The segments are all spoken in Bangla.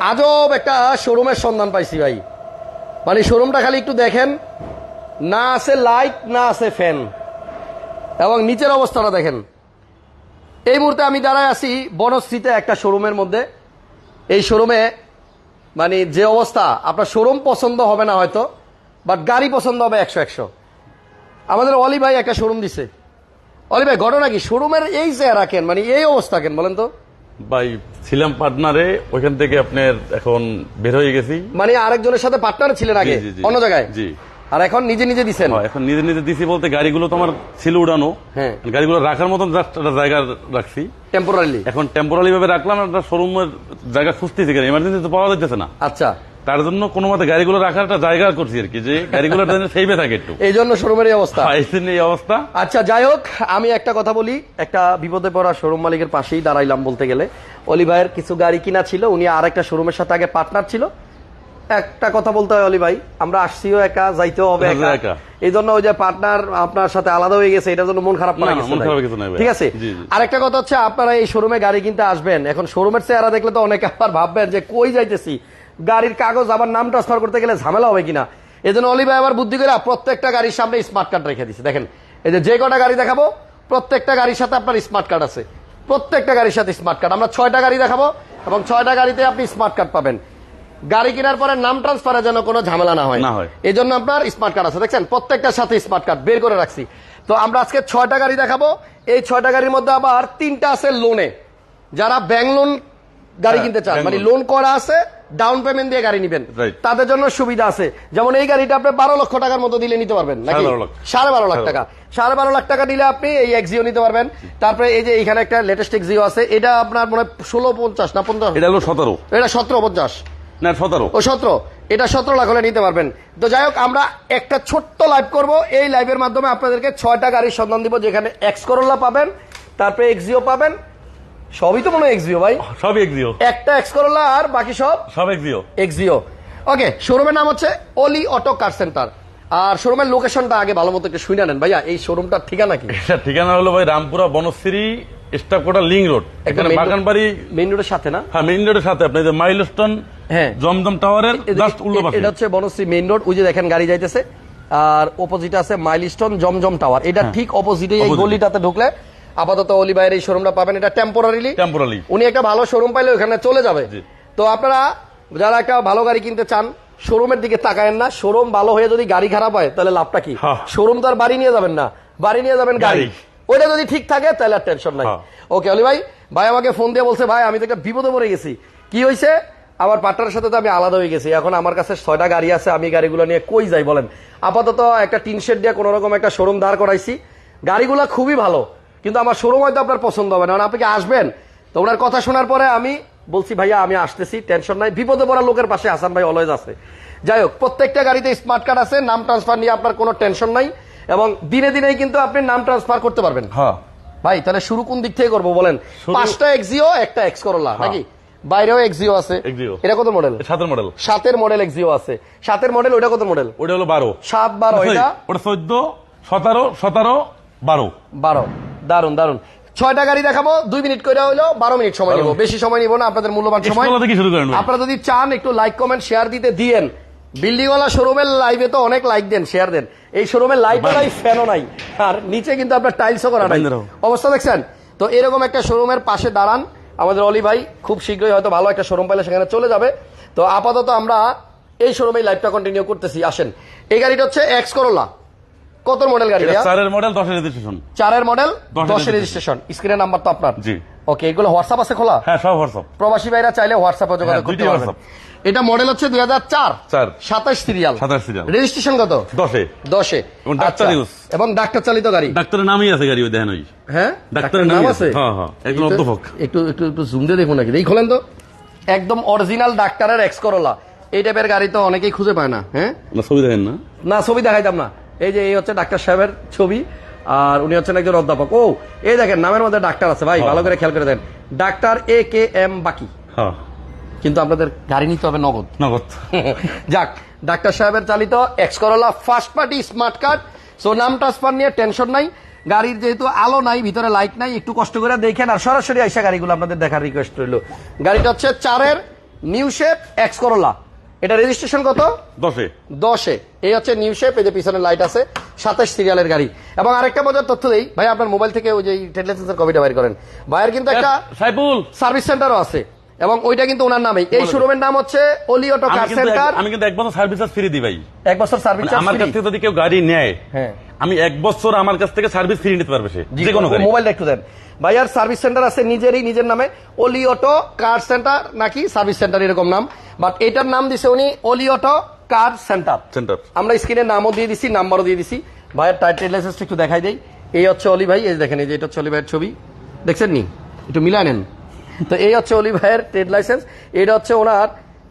আজব একটা শোরুমের সন্ধান পাইছি ভাই। মানে শোরুমটা খালি একটু দেখেন, না আছে লাইট, না আছে ফ্যান। এবং নিচের অবস্থাটা দেখেন। এই মুহূর্তে আমি দাঁড়ায় আছি বনশ্রীতে একটা শোরুমের মধ্যে। এই শোরুমে মানে যে অবস্থা, আপনার শোরুম পছন্দ হবে না হয়তো বাট গাড়ি পছন্দ হবে একশো একশো। আমাদের অলি ভাই একটা শোরুম দিছে। অলি ভাই, ঘটনা কি? শোরুমের এই যে রাখেন মানে এই অবস্থা কেন বলেন তো? ভাই ছিলাম পার্টনারে ওইখান থেকে আপনার এখন বের হয়ে গেছি। মানে আরেকজনের সাথে পার্টনার ছিলেন আগে। অন্য জায়গায়? জি। আর এখন নিজে নিজে দিছেন? হ্যাঁ, এখন নিজে নিজে দিছি বলতে গাড়িগুলো তো আমার ছিল উড়ানো। হ্যাঁ। গাড়িগুলো রাখার মতন একটা জায়গা রাখছি। টেম্পোরারি এখন টেম্পোরারি ভাবে রাখলাম একটা শোরুমের জায়গা খুঁজতেছি কেন? এমার্জেন্সি তো পাওয়া যাচ্ছে না। আচ্ছা। তার জন্য কোনো মতে গাড়িগুলো রাখার একটা জায়গা করছি আর কি যে গাড়িগুলো সেইভে থাকে একটু। এই জন্য শোরুমের এই অবস্থা। হ্যাঁ, এই অবস্থা। আচ্ছা যাই হোক আমি একটা কথা বলি। একটা বিপদে পড়া শোরুম মালিকের পাশেই দাঁড়াইলাম বলতে গেলে। অলি ভাইয়ের কিছু গাড়ি কিনা ছিল উনি আর একটা শোরুমের সাথে আগে পার্টনার ছিল। একটা কথা বলতে হয় অলি ভাই আমরা আসছিও একা যাইতেও হবে হ্যাঁ, একা। এই জন্য ওই যে পার্টনার আপনার সাথে আলাদা হয়ে গেছে এটার জন্য মন খারাপ মন ভাই। ঠিক আছে। আরেকটা কথা হচ্ছে আপনারা এই শোরুমে গাড়ি কিনতে আসবেন। এখন শোরুমের চেহারা দেখলে তো অনেকে আবার ভাববেন যে কই যাইতেছি? গাড়ির কাগজ আবার নাম ট্রান্সফার করতে গেলে ঝামেলা হবে কিনা? এই জন্য অলি ভাই আবার বুদ্ধি করে প্রত্যেকটা গাড়ির সামনে স্মার্ট কার্ড রেখে দিছে। দেখেন এই যে যে কটা গাড়ি দেখাবো প্রত্যেকটা গাড়ির সাথে আপনার স্মার্ট কার্ড আছে। প্রত্যেকটা গাড়ির সাথে স্মার্ট কার্ড আমরা ছয়টা গাড়ি দেখাবো এবং ছয়টা গাড়িতে আপনি স্মার্ট কার্ড পাবেন। গাড়ি কেনার পরে নাম ট্রান্সফারের যেন কোনো ঝামেলা না হয়। না হয়। এই জন্য আপনার স্মার্ট কার্ড আছে। দেখছেন প্রত্যেকটার সাথে স্মার্ট কার্ড বের করে রাখছি। তো আমরা আজকে ছয়টা গাড়ি দেখাবো। এই ছয়টা গাড়ির মধ্যে আবার তিনটা আছে লোনে যারা ব্যাংক লোন গাড়ি হ্যাঁ, কিনতে চান মানে লোন করা আছে ডাউন পেমেন্ট দিয়ে গাড়ি নিবেন। তাদের জন্য সুবিধা আছে। যেমন এই গাড়িটা আপনি বারো লক্ষ টাকার মতো দিলে নিতে পারবেন নাকি? সাড়ে বারো লাখ। টাকা। সাড়ে বারো লাখ টাকা দিলে আপনি এই এক্সিও নিতে পারবেন। তারপরে এই যে এখানে একটা লেটেস্ট এক্সিও আছে এটা আপনার মনে হয় ষোলো পঞ্চাশ না পঞ্চাশ? এটা হলো সতেরো। এটা সতেরো পঞ্চাশ। না সতেরো। ও সতেরো। এটা সতেরো লাখ হলে নিতে পারবেন। তো যাই হোক আমরা একটা ছোট্ট লাইভ করব। এই লাইভের মাধ্যমে আপনাদেরকে ছয়টা গাড়ির সন্ধান দিব যেখানে এক্স করোলা পাবেন তারপরে এক্সিও পাবেন। সবই তো মনে হয় এক্সিও ভাই। সব এক্সিও একটা এক্স করোলা আর বাকি সব সব এক্সিও এক্সিও ওকে শোরুমের নাম হচ্ছে অলি অটো কার সেন্টার আর শোরুমের লোকেশনটা আগে ভালো মতো একটু শুনে নেন ভাইয়া এই শোরুমটার ঠিকানা কি? এটা ঠিকানা হলো ভাই Rampura Banasree staff quarter link road এখানে বাগানবাড়ি মেইন রোডের সাথে না? হ্যাঁ মেইন রোডের সাথে। আপনি যে মাইলস্টোন হ্যাঁ। জমজম টাওয়ারের জাস্ট উল্টো পাশে। এটা হচ্ছে বনশ্রী মেইন রোড ওই যে দেখেন গাড়ি যাইতেছে। আর অপোজিটে আছে মাইলস্টোন জমজম টাওয়ার এটা ঠিক অপোজিটে এই গলিটাতে ঢুকলে আপাতত অলি ভাইয়ের এই শোরুমটা পাবেন। এটা টেম্পোরারিলি টেম্পোরালি উনি একটা ভালো শোরুম পাইলে ওখানে চলে যাবে। তো আপনারা যারা একটা ভালো গাড়ি কিনতে চান শোরুমের দিকে তাকায়েন না। শোরুম ভালো হয়ে যদি গাড়ি খারাপ হয় তাহলে লাভটা কি? হ্যাঁ। শোরুম তো আর বাড়ি নিয়ে যাবেন না। বাড়ি নিয়ে যাবেন গাড়ি। ওইটা যদি ঠিক থাকে তাহলে আর টেনশন নাই। হ্যাঁ। ওকে অলি ভাই ভাই আমাকে ফোন দিয়ে বলছে ভাই আমি তো একটা বিপদে পড়ে গেছি। কি হয়েছে আমার পার্টনারের সাথে তো আমি আলাদা হয়ে গেছি। এখন আমার কাছে ছয়টা গাড়ি আছে আমি গাড়িগুলো নিয়ে কই যাই বলেন? আপাতত একটা টিন শেড দিয়ে কোনো রকম একটা শোরুম দাঁড় করাইছি। গাড়িগুলো খুবই ভালো। কিন্তু আমার শোরুম হয়তো আপনার পছন্দ হবে না। আপনি কি আসবেন? তো ওনার কথা শোনার পরে আমি বলছি ভাইয়া আমি আসতেছি টেনশন নাই। বিপদে পড়া লোকের পাশে হাসান ভাই অলওয়েজ আছে। যাই হোক প্রত্যেকটা গাড়িতে স্মার্ট কার্ড আছে নাম ট্রান্সফার নিয়ে আপনার কোনো টেনশন নাই এবং দিনে দিনেই কিন্তু আপনি নাম ট্রান্সফার করতে পারবেন। হ্যাঁ। ভাই তাহলে শুরু কোন দিক থেকে করব বলেন? পাঁচটা এক্সিও একটা এক্স করলা নাকি? বাইরেও এক্সিও আছে। এটা কত মডেল সাতের মডেল সাতের মডেল এক্সিও আছে। সাতের মডেল ওইটা কত মডেল ওটা হলো বারো। সাত বারো এটা ওটা চোদ্দ সতেরো সতেরো বারো। বারো। দারুণ দারুণ ছয়টা গাড়ি দেখাবো দুই মিনিট করে হইল বারো মিনিট সময় নিবো। বেশি সময় নিবো না আপনাদের মূল্যবান সময়। আপনারা যদি চান একটু লাইক কমেন্ট শেয়ার দিতে দিয়েন। বিল্ডিংওয়ালা শোরুমের লাইভে তো অনেক লাইক দেন শেয়ার দেন। এই শোরুমের লাইটও নাই ফ্যানও নাই। আর নিচে কিন্তু আপনার টাইলসও করা নাই। অবস্থা দেখছেন? তো এরকম একটা শোরুমের পাশে দাঁড়ান। আমাদের অলি ভাই খুব শীঘ্রই হয়তো ভালো একটা শোরুম পাইলে সেখানে চলে যাবে। তো আপাতত আমরা এই শোরুমে লাইভটা কন্টিনিউ করতেছি। আসেন। এই গাড়িটা হচ্ছে এক্স করোলা কত মডেল গাড়ি চারের মডেল দশের রেজিস্ট্রেশন চারের মডেল দশের রেজিস্ট্রেশন স্ক্রিনের নাম্বার তো আপনার? জি। ওকে এগুলো হোয়াটসঅ্যাপ আছে খোলা? হ্যাঁ সব হোয়াটসঅ্যাপ প্রবাসী ভাইরা চাইলে হোয়াটসঅ্যাপে যোগাযোগ হ্যাঁ, করতে পারবেন। এটা মডেল হচ্ছে দুই হাজার চার। চার। সাতাশ সিরিয়াল 27 serial। রেজিস্ট্রেশন কত? দশে। দশে। এবং ডাক্তার আচ্ছা। use। এবং ডাক্তার চালিত গাড়ি? ডাক্তারের নামই আছে গাড়ি দেখেন ওই। হ্যাঁ? ডাক্তারের নাম আছে। হ্যাঁ হ্যাঁ। একজন অধ্যাপক। একটু একটু একটু জুম দিয়ে দেখুন নাকি? এই খোলেন তো। একদম অরিজিনাল ডাক্তারের এক্স করোলা এই টাইপের গাড়ি তো অনেকেই খুঁজে পায় না হ্যাঁ? না ছবি দেখেন না। না ছবি দেখাইতাম না। এই যে এই হচ্ছে ডাক্তার সাহেবের ছবি আর উনি হচ্ছেন একজন অধ্যাপক। ও এই দেখেন নামের মধ্যে ডাক্তার আছে ভাই হ্যাঁ। ভালো করে খেয়াল করে দেন ডাক্তার এ কে এম বাকি। হ্যাঁ। কিন্তু আপনাদের গাড়ি নিতে হবে নগদ। নগদ। যাক ডাক্তার সাহেবের চালিত X Corolla first party smart card so নাম ট্রান্সফার নিয়ে টেনশন নাই। গাড়ির যেহেতু আলো নাই ভিতরে লাইট নাই একটু কষ্ট করে দেখেন আর সরাসরি আইসা গাড়িগুলো আপনাদের দেখার রিকোয়েস্ট রইল। গাড়িটা হচ্ছে চারের নিউ শেপ এক্স করোলা এটা রেজিস্ট্রেশন কত? দশে। দশে। এই হচ্ছে নিউ শেপ এই যে পিছনে লাইট আছে সাতাশ সিরিয়ালের গাড়ি। এবং আরেকটা মজার তথ্য দেই ভাই আপনার মোবাইল থেকে ওই যে ট্রেড লাইসেন্সের কপিটা বাইর করেন। ভাইয়ের কিন্তু একটা সাইফুল। সার্ভিস সেন্টারও আছে। এবং ওইটা কিন্তু ওনার নামে এই শোরুমের নাম হচ্ছে অলিওটো অটো কার সেন্টার আমি কিন্তু এক বছর সার্ভিস ফ্রি দিই ভাই। এক বছর সার্ভিস মানে আমার কাছ থেকে যদি কেউ গাড়ি নেয় হ্যাঁ। আমি এক বছর আমার কাছ থেকে সার্ভিস ফ্রি নিতে পারবে সে যে কোনো মোবাইলটা একটু দেন। ভাইয়ার সার্ভিস সেন্টার আছে নিজেরই নিজের নামে অলি অটো কার সেন্টার নাকি সার্ভিস সেন্টার এরকম নাম। বাট এটার নাম দিছে উনি অলি অটো কার সেন্টার সেন্টার আমরা স্ক্রিনে নামও দিয়ে দিছি নাম্বারও দিয়ে দিছি। ভাইয়ের টাইটেল লাইসেন্সটা একটু দেখাই দেই। এই হচ্ছে অলি ভাই এই দেখেন এই যে এটা হচ্ছে অলি ভাইয়ের ছবি। দেখছেন নি? একটু মিলাই নেন। তো এই হচ্ছে অলি ভাইয়ের ট্রেড লাইসেন্স এটা হচ্ছে ওনার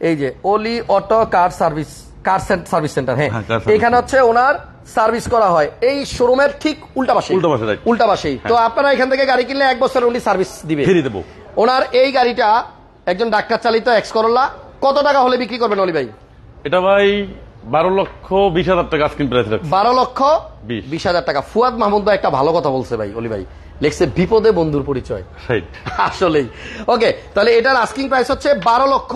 এই যে Oli auto car service car service centre হ্যাঁ। হ্যাঁ, এখানে হচ্ছে ওনার সার্ভিস করা হয়। এই শোরুমের ঠিক উল্টা পাশে উল্টা পাশে, উল্টা পাশেই। তো আপনারা এখান থেকে গাড়ি কিনলে এক বছর উনি সার্ভিস দিবে। ফ্রি দেবো। ওনার এই গাড়িটা একজন ডাক্তার চালিত এক্স করোলা কত টাকা হলে বিক্রি করবেন অলি ভাই? এটা ভাই বারো লক্ষ বিশ হাজার টাকা আজকিন প্রাইস বারো লক্ষ। বিশ। হাজার টাকা। ফুয়াদ মাহমুদ ভাই একটা ভালো কথা বলছে ভাই অলি ভাই। লেখছে বিপদে বন্ধুর পরিচয়। আসলেই। ওকে তাহলে এটার আস্কিং প্রাইস হচ্ছে বারো লক্ষ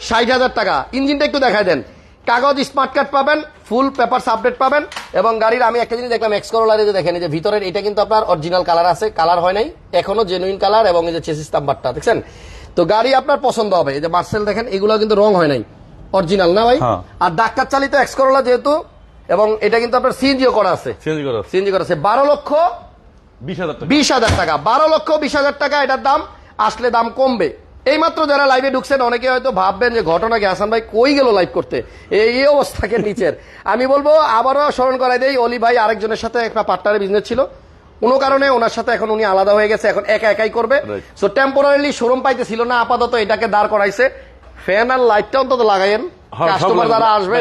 ষাট হাজার টাকা। ইঞ্জিনটা একটু দেখায় দেন। কাগজ স্মার্ট কার্ড পাবেন ফুল পেপার আপডেট পাবেন। এবং গাড়ির আমি একটা জিনিস দেখলাম এক্স করোলারে যে দেখেন যে ভিতরের এটা কিন্তু আপনার অরিজিনাল কালার আছে কালার হয় নাই এখনও জেনুইন কালার এবং এই যে চেসিস নাম্বারটা দেখছেন? তো গাড়ি আপনার পছন্দ হবে এই যে মার্সেল দেখেন এগুলো কিন্তু রং হয় নাই অরিজিনাল না ভাই? হ্যাঁ। আর ডাক্তার চালিত এক্স করোলা যেহেতু এবং এটা কিন্তু আপনার সিএনজিও করা আছে। সিএনজি করা আছে। বারো লক্ষ বিশ হাজার টাকা বারো লক্ষ বিশ হাজার টাকা এটার দাম আসলে দাম কমবে। এইমাত্র যারা লাইভে ঢুকছেন অনেকে হয়তো ভাববেন যে ঘটনা কি? হাসান ভাই কই গেল লাইভ করতে? এই অবস্থাকে নিচের। আমি বলব আবারও স্মরণ করাই দেই অলি ভাই আরেকজনের সাথে একটা পার্টনারের বিজনেস ছিল। কোনো কারণে ওনার সাথে এখন উনি আলাদা হয়ে গেছে এখন একা একাই করবে। সো টেম্পোরারিলি শোরুম পাইতেছিল না আপাতত এটাকে দাঁড় করাইছে। ফ্যান আর লাইটটা অন্তত লাগাইন হ্যাঁ, কাস্টমার লাগাবো। যারা আসবে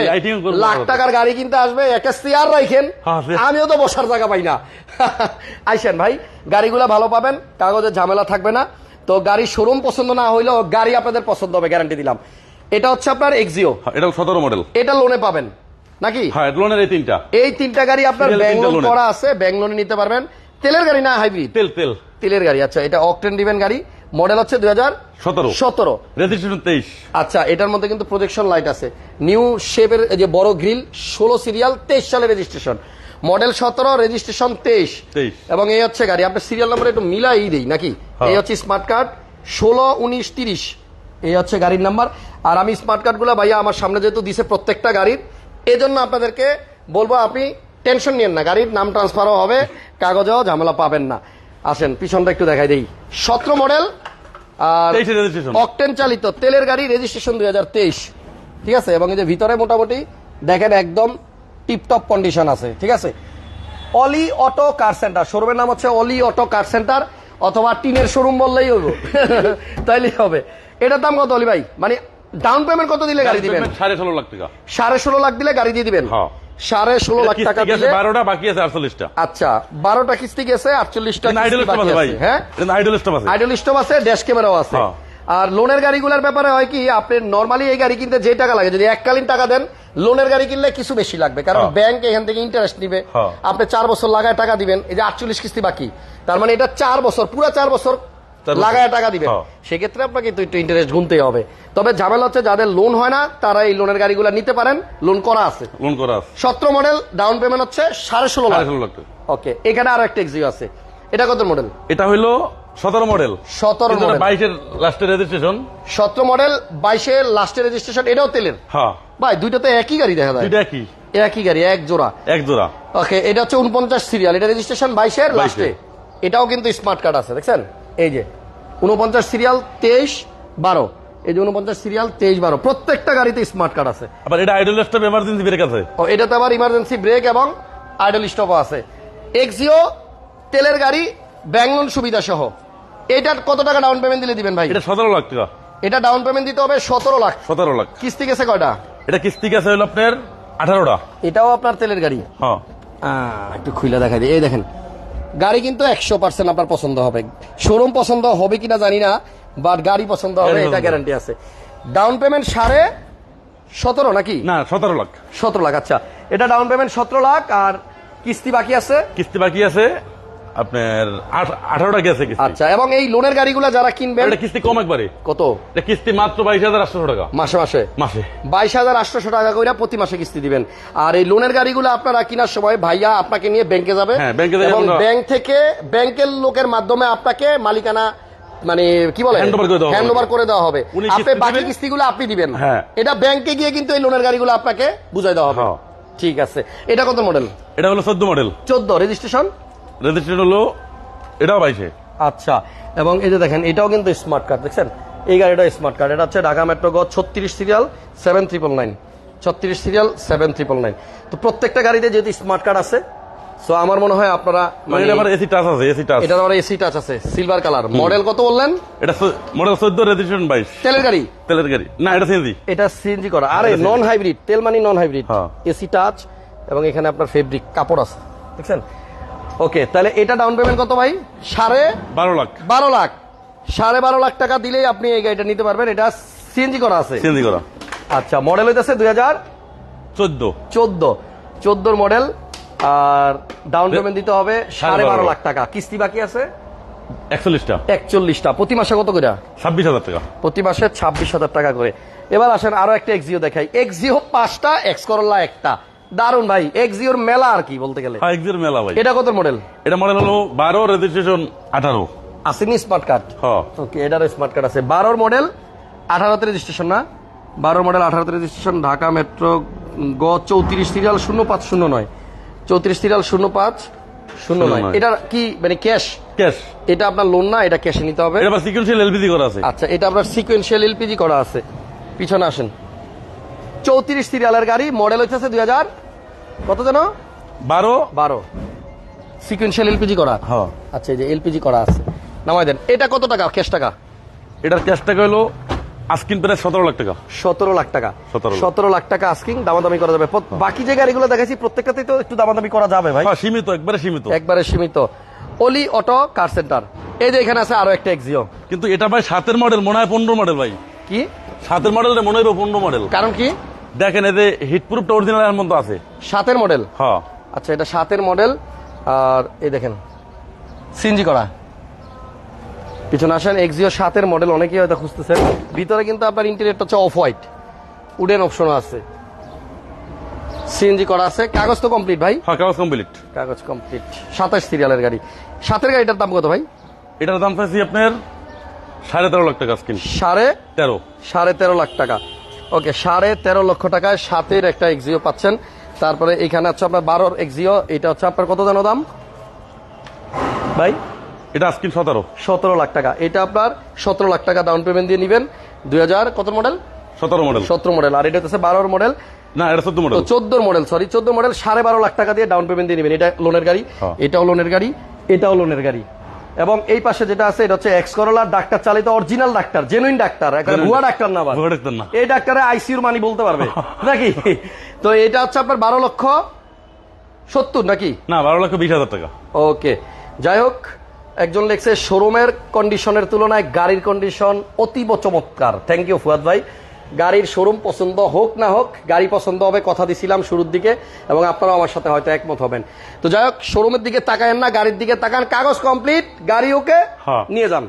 লাখ টাকার গাড়ি কিনতে আসবে একটা চেয়ার রাখেন হ্যাঁ, আমিও তো বসার জায়গা পাই না। আইসেন ভাই গাড়িগুলো ভালো পাবেন কাগজের ঝামেলা থাকবে না। তো গাড়ি শোরুম পছন্দ না হইলেও গাড়ি আপনাদের পছন্দ হবে গ্যারান্টি দিলাম। এটা হচ্ছে আপনার এক্সিও হ্যাঁ, এটা সতেরো মডেল এটা লোনে পাবেন। নাকি? হ্যাঁ লোনের এই তিনটা। এই তিনটা গাড়ি আপনার ব্যাংক লোন করা আছে ব্যাংক লোনে নিতে পারবেন। তেলের গাড়ি না হাইব্রিড তেল তেল। তেলের গাড়ি আচ্ছা এটা অকটেন দিবেন গাড়ি। মডেল হচ্ছে দুই হাজার সতেরো। সতেরো। রেজিস্ট্রেশন তেইশ। আচ্ছা এটার মধ্যে কিন্তু প্রজেকশন লাইট আছে। নিউ শেপের যে বড় গ্রিল ষোলো সিরিয়াল তেইশ সালে রেজিস্ট্রেশন মডেল সতেরো রেজিস্ট্রেশন তেইশ। এবং এই হচ্ছে গাড়ি। আপনার সিরিয়াল নাম্বার একটু মিলাই দেই নাকি? হ্যাঁ। এই হচ্ছে স্মার্ট কার্ড ষোলো উনিশ তিরিশ। এই হচ্ছে গাড়ির নাম্বার আর আমি স্মার্ট কার্ডগুলো ভাইয়া আমার সামনে যেহেতু দিছে প্রত্যেকটা গাড়ির এই জন্য আপনাদেরকে বলব আপনি টেনশন নিয়েন না। গাড়ির নাম ট্রান্সফারও হবে কাগজেও ঝামেলা পাবেন না। আসেন পিছনটা একটু দেখাই দেই। সতেরো মডেল আর অকটেন চালিত তেলের গাড়ি রেজিস্ট্রেশন দুই হাজার তেইশ। ঠিক আছে? এবং এই যে ভিতরে মোটামুটি দেখেন একদম টিপটপ কন্ডিশন আছে ঠিক আছে? অলি অটো কার সেন্টার? শোরুমের নাম হচ্ছে অলি অটো কার সেন্টার অথবা টিনের শোরুম বললেই হইব তাইলেই হবে। এটার দাম কত অলি ভাই? মানে ডাউন পেমেন্ট কত দিলে গাড়ি দিবেন? সাড়ে ষোলো লাখ টাকা। সাড়ে ষোলো লাখ দিলে গাড়ি দিয়ে দিবেন? হ্যাঁ। সাড়ে ষোলো লাখ টাকা দিলে বারোটা বাকি আছে আটচল্লিশটা। আচ্ছা বারোটা কিস্তি গেছে আটচল্লিশটা আইডল স্টপ আছে হ্যাঁ? আইডল স্টপ আছে। আইডল স্টপ আছে ড্যাশ ক্যামেরাও আছে। হ্যাঁ। আর লোনের গাড়িগুলোর ব্যাপারে হয় কি আপনি নর্মালি এই গাড়ি কিনতে যে টাকা লাগে যদি এককালীন টাকা দেন লোনের গাড়ি কিনলে কিছু বেশি লাগবে। কারণ। ব্যাংক এখান থেকে ইন্টারেস্ট নিবে। হ্যাঁ। আপনি চার বছর লাগায় টাকা দিবেন এই যে আটচল্লিশ কিস্তি বাকি। তার মানে এটা চার বছর পুরো চার বছর লাগায় টাকা দিবেন হ্যাঁ। সেক্ষেত্রে আপনাকে একটু ইন্টারেস্ট গুনতেই হবে। তবে ঝামেলা হচ্ছে যাদের লোন হয় না তারা এই লোনের গাড়িগুলো নিতে পারেন। লোন করা আছে। লোন করা আছে। সতেরো মডেল ডাউন পেমেন্ট হচ্ছে সাড়ে ষোলো লাখ। ওকে এখানে আরও একটা এক্সিও আছে। এটা কত মডেল এটা হইল সতেরো মডেল সতেরো মডেল বাইশের লাস্টের রেজিস্ট্রেশন সতেরো মডেল বাইশের লাস্টের রেজিস্ট্রেশন এটাও তেলের? হ্যাঁ। ভাই দুইটা তো একই গাড়ি দেখা যায়। দুইটা কি একই গাড়ি এক জোড়া। এক জোড়া। ওকে এটা হচ্ছে উনপঞ্চাশ সিরিয়াল এটা রেজিস্ট্রেশন বাইশের লাস্টে এটাও কিন্তু স্মার্ট কার্ড আছে দেখছেন? এই যে উনপঞ্চাশ সিরিয়াল তেইশ বারো। এই যে উনপঞ্চাশ সিরিয়াল তেইশ বারো। প্রত্যেকটা গাড়িতে স্মার্ট কার্ড আছে। আবার এটা আইডল স্টপ এমার্জেন্সি ব্রেক আছে। ও এটাতে আবার ইমার্জেন্সি ব্রেক এবং আইডল স্টপও আছে। এক্সিও তেলের গাড়ি ব্যাংলোন সুবিধা সহ এটার কত টাকা ডাউন পেমেন্ট দিলে দিবেন ভাই? এটা সতেরো লাখ টাকা। এটা ডাউন পেমেন্ট দিতে হবে সতেরো লাখ। সতেরো লাখ। কিস্তি গেছে কয়টা? এটা কিস্তি গেছে হলো আপনার আঠারোটা। এটাও আপনার তেলের গাড়ি? হ্যাঁ। একটু খুলে দেখা দিই। এই দেখেন গাড়ি কিন্তু একশো পার্সেন্ট আপনার পছন্দ হবে। শোরুম পছন্দ হবে কিনা জানি না বাট গাড়ি পছন্দ হবে এটা। গ্যারান্টি আছে। ডাউন পেমেন্ট সাড়ে সতেরো নাকি? না সতেরো লাখ। সতেরো লাখ আচ্ছা। এটা ডাউন পেমেন্ট সতেরো লাখ আর কিস্তি বাকি আছে? কিস্তি বাকি আছে আপনার আঠারোটা আচ্ছা এবং এই লোনের গাড়িগুলো যারা এটা কিস্তি কম একবারে। কত? এটা কিস্তি মাত্র বাইশ হাজার টাকা। মাসে মাসে? মাসে। বাইশ হাজার আটশোশো টাকা করে প্রতি মাসে কিস্তি দিবেন। আর এই লোনের গাড়িগুলো আপনারা কেনার সময় ভাইয়া আপনাকে নিয়ে ব্যাংকে যাবে। হ্যাঁ, এবং ব্যাংক থেকে ব্যাংকের লোকের মাধ্যমে আপনাকে মালিকানা মানে কি বলে। হ্যান্ড ওভার করে দেওয়া হবে। আপনি কিস্তি বাকি কিস্তিগুলো আপনি দিবেন। হ্যাঁ। এটা ব্যাংকে গিয়ে কিন্তু এই লোনের গাড়িগুলো আপনাকে বুঝাই দেওয়া হবে। হ্যাঁ। ঠিক আছে। এটা কত মডেল এটা হলো চোদ্দ মডেল চোদ্দ রেজিস্ট্রেশন রেজিস্ট্রেশন হলো এটাও বাইশে। আচ্ছা এবং এই যে দেখেন এটাও কিন্তু স্মার্ট কার্ড দেখছেন? এই গাড়িটা স্মার্ট কার্ড এটা হচ্ছে ঢাকা মেট্রো গ ছত্রিশ সিরিয়াল সেভেন ট্রিপল নাইন ছত্রিশ সিরিয়াল সেভেন ট্রিপল নাইন তো প্রত্যেকটা গাড়িতে যেহেতু স্মার্ট কার্ড আছে সো আমার মনে হয় আপনারা মানে এটা আবার এসি টাচ আছে এসি টাচ এটার আবার এসি টাচ আছে সিলভার কালার মডেল কত বললেন? এটা মডেল চোদ্দ রেজিস্ট্রেশন বাইশ। তেলের গাড়ি? তেলের গাড়ি। না এটা সিএনজি এটা সিএনজি করা। আরে নন হাইব্রিড তেল মানে নন হাইব্রিড। এসি টাচ এবং এখানে আপনার ফেব্রিক কাপড় আছে। দেখছেন? ওকে তাহলে এটা ডাউন পেমেন্ট কত ভাই? সাড়ে বারো লাখ। বারো লাখ। সাড়ে বারো লাখ টাকা দিলেই আপনি এই গাড়িটা নিতে পারবেন। এটা সিএনজি করা আছে। সিএনজি করা। আচ্ছা মডেল হইতেছে দুই হাজার চোদ্দ। চোদ্দ। চোদ্দোর মডেল আর ডাউন পেমেন্ট দিতে হবে সাড়ে বারো লাখ টাকা। কিস্তি বাকি আছে? একচল্লিশটা। একচল্লিশটা। প্রতি মাসে কত করে? ছাব্বিশ হাজার টাকা। প্রতি মাসে ছাব্বিশ হাজার টাকা করে। এবার আসেন আরও একটা এক্সিও দেখাই। এক্সিও পাঁচটা এক্স করল্লা একটা। দারুণ ভাই এক্সিওর মেলা আর কি বলতে গেলে। হ্যাঁ এক্সির মেলা ভাই। এটা কত মডেল এটা মডেল হলো বারো রেজিস্ট্রেশন আঠারো। আসেনি স্মার্ট কার্ড হ্যাঁ। ওকে এটারও স্মার্ট কার্ড আছে। বারোর মডেল আঠারোতে রেজিস্ট্রেশন না? বারো মডেল আঠারোতে রেজিস্ট্রেশন ঢাকা মেট্রো গ চৌত্রিশ সিরিয়াল শূন্য পাঁচ শূন্য নয় চৌত্রিশ সিরিয়াল শূন্য পাঁচ শূন্য নয়। এটা কি মানে ক্যাশ ক্যাশ এটা আপনার লোন না? এটা ক্যাশে নিতে হবে? এটা সিকুয়েন্সিয়াল এলপিজি করা আছে। আচ্ছা এটা আপনার সিকোয়েন্সিয়াল এলপিজি করা আছে। পিছনে আসেন। চৌত্রিশ সিরিয়ালের গাড়ি মডেল হচ্ছে দুই হাজার কত যেন বারো। বারো। সিকোয়েন্সিয়াল এলপিজি করা। হ্যাঁ আচ্ছা এই যে এলপিজি করা আছে। নামাই দেন এটা কত টাকা ক্যাশ টাকা? এটার ক্যাশ টাকা হলো আস্কিন প্রায় সতেরো লাখ টাকা। সতেরো লাখ টাকা। 17 সতেরো লাখ টাকা আস্কিং দামাদামি করা যাবে। বাকি যে গাড়িগুলো দেখাচ্ছি প্রত্যেকটাতেই তো একটু দামাদামি করা যাবে ভাই। সীমিত একবারে সীমিত। একবারে সীমিত। অলি অটো কার সেন্টার এই যে এখানে আছে আরও একটা এক্সিও কিন্তু এটা ভাই সাতের মডেল মনে হয় পনেরো মডেল ভাই। কি? সাতের মডেল মনে হয় পনেরো মডেল কারণ কি? দেখেন এতে হিটপ্রুফটা অরিজিনাল এর মধ্যে আছে। সাতের মডেল হ্যাঁ। আচ্ছা এটা সাতের মডেল আর এই দেখেন সিনজি করা। পিছনে আসেন এক্সিও সাতের মডেল অনেকেই হয়তো খুঁজতেছেন। ভিতরে কিন্তু আপনার ইন্টেরিয়রটা হচ্ছে অফ হোয়াইট উডেন অপশনও আছে। সিএনজি করা আছে। কাগজ তো কমপ্লিট ভাই? হ্যাঁ কাগজ কমপ্লিট কাগজ কমপ্লিট সাতাশ সিরিয়ালের গাড়ি। সাতের গাড়িটার দাম কত ভাই? এটার দাম চাইছি আপনার সাড়ে তেরো লাখ টাকা স্কিন সাড়ে তেরো। সাড়ে তেরো লাখ টাকা। ওকে সাড়ে তেরো লক্ষ টাকায় সাতের একটা এক্সিও পাচ্ছেন। তারপরে এখানে হচ্ছে আপনার বারোর এক্সিও এটা হচ্ছে আপনার কত জানো দাম? ভাই এটা স্কিন সতেরো। সতেরো লাখ টাকা। এটা আপনার সতেরো লাখ টাকা ডাউন পেমেন্ট দিয়ে নেবেন। দুই হাজার কত মডেল সতেরো মডেল সতেরো মডেল আর এটা হচ্ছে বারোর মডেল না এটা চোদ্দ মডেল মডেল সরি চোদ্দ মডেল সাড়ে বারো লাখ টাকা দিয়ে ডাউন পেমেন্ট দিয়ে নেবেন। এটা লোনের গাড়ি। হ্যাঁ। এটাও লোনের গাড়ি এটাও লোনের গাড়ি। এবং এই পাশে যেটা আছে এটা হচ্ছে এক্স করোলা ডাক্তার চালিত অরিজিনাল ডাক্তার জেনুইন ডাক্তার ভুয়া ডাক্তার না ভুয়া ডাক্তার না। এই ডাক্তারে আইসিউর মানি বলতে পারবে। নাকি? তো এটা হচ্ছে আপনার বারো লক্ষ সত্তর নাকি? না বারো লক্ষ বিশ হাজার টাকা। ওকে। যাই হোক একজন লেখছে শোরুমের কন্ডিশনের তুলনায় গাড়ির কন্ডিশন অতীব চমৎকার। থ্যাংক ইউ ফুয়াদ ভাই। গাড়ির শোরুম পছন্দ হোক না হোক গাড়ি পছন্দ হবে কথা দিছিলাম শুরুর দিকে এবং আপনারাও আমার সাথে হয়তো একমত হবেন তো যাই হোক শোরুমের দিকে তাকায়েন না গাড়ির দিকে তাকান কাগজ কমপ্লিট গাড়ি ওকে হ্যাঁ। নিয়ে যান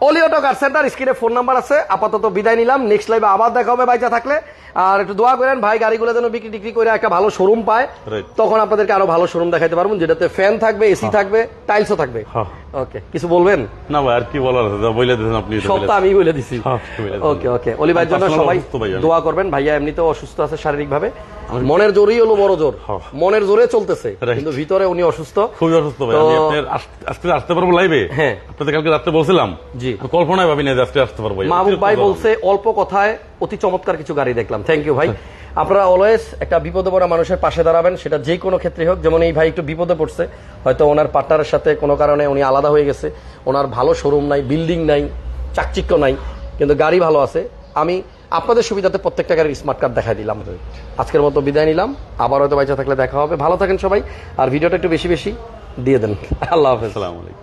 অলিওটো কার সেন্টার স্ক্রিনে ফোন নাম্বার আছে। আপাতত বিদায় নিলাম। নেক্সট লাইভে আবার দেখা হবে বাইচা থাকলে। আর একটু দোয়া করেন ভাই গাড়িগুলো যেন বিক্রি টিক্রি করে একটা ভালো শোরুম পায়. তখন আপনাদেরকে আরও ভালো শোরুম দেখাতে পারব। যেটাতে ফ্যান থাকবে এসি থাকবে টাইলসও থাকবে। হ্যাঁ। ওকে কিছু বলবেন? না ভাই আর কি বলার আছে? বলে দিয়েছেন আপনি এটা বলে সবটা আমি বলে দিছি। হ্যাঁ। ওকে ওকে অলি ভাইয়ের জন্য সবাই ভাই দোয়া করবেন। ভাইয়া এমনিতেও অসুস্থ আছে শারীরিক ভাবে মনের জোরেই হলো বড় জোর। হ্যাঁ। মনের জোরে চলতেছে কিন্তু ভিতরে উনি অসুস্থ। খুবই অসুস্থ ভাই। আমি আজকে আসতে পারব লাইভে হ্যাঁ। আপনাদের কালকে রাত্রে বলছিলাম। জি। কল্পনায় ভাবি না যে আজকে আসতে পারব। মাহবুব ভাই বলছে অল্প কথায় অতি চমৎকার কিছু গাড়ি দেখলাম। থ্যাংক ইউ ভাই। আপনারা অলওয়েজ একটা বিপদে পড়া মানুষের পাশে দাঁড়াবেন সেটা যে কোনো ক্ষেত্রে হোক। যেমন এই ভাই একটু বিপদে পড়ছে হয়তো ওনার পার্টনারের সাথে কোনো কারণে উনি আলাদা হয়ে গেছে। ওনার ভালো শোরুম নাই বিল্ডিং নাই চাকচিক্য নাই কিন্তু গাড়ি ভালো আছে। আমি আপনাদের সুবিধাতে প্রত্যেকটা গাড়ির স্মার্ট কার্ড দেখাই দিলাম। আজকের মতো বিদায় নিলাম। আবার হয়তো বাইচা থাকলে দেখা হবে। ভালো থাকেন সবাই। আর ভিডিওটা একটু বেশি বেশি দিয়ে দেন। আল্লাহ হাফেজ। আসসালামু আলাইকুম।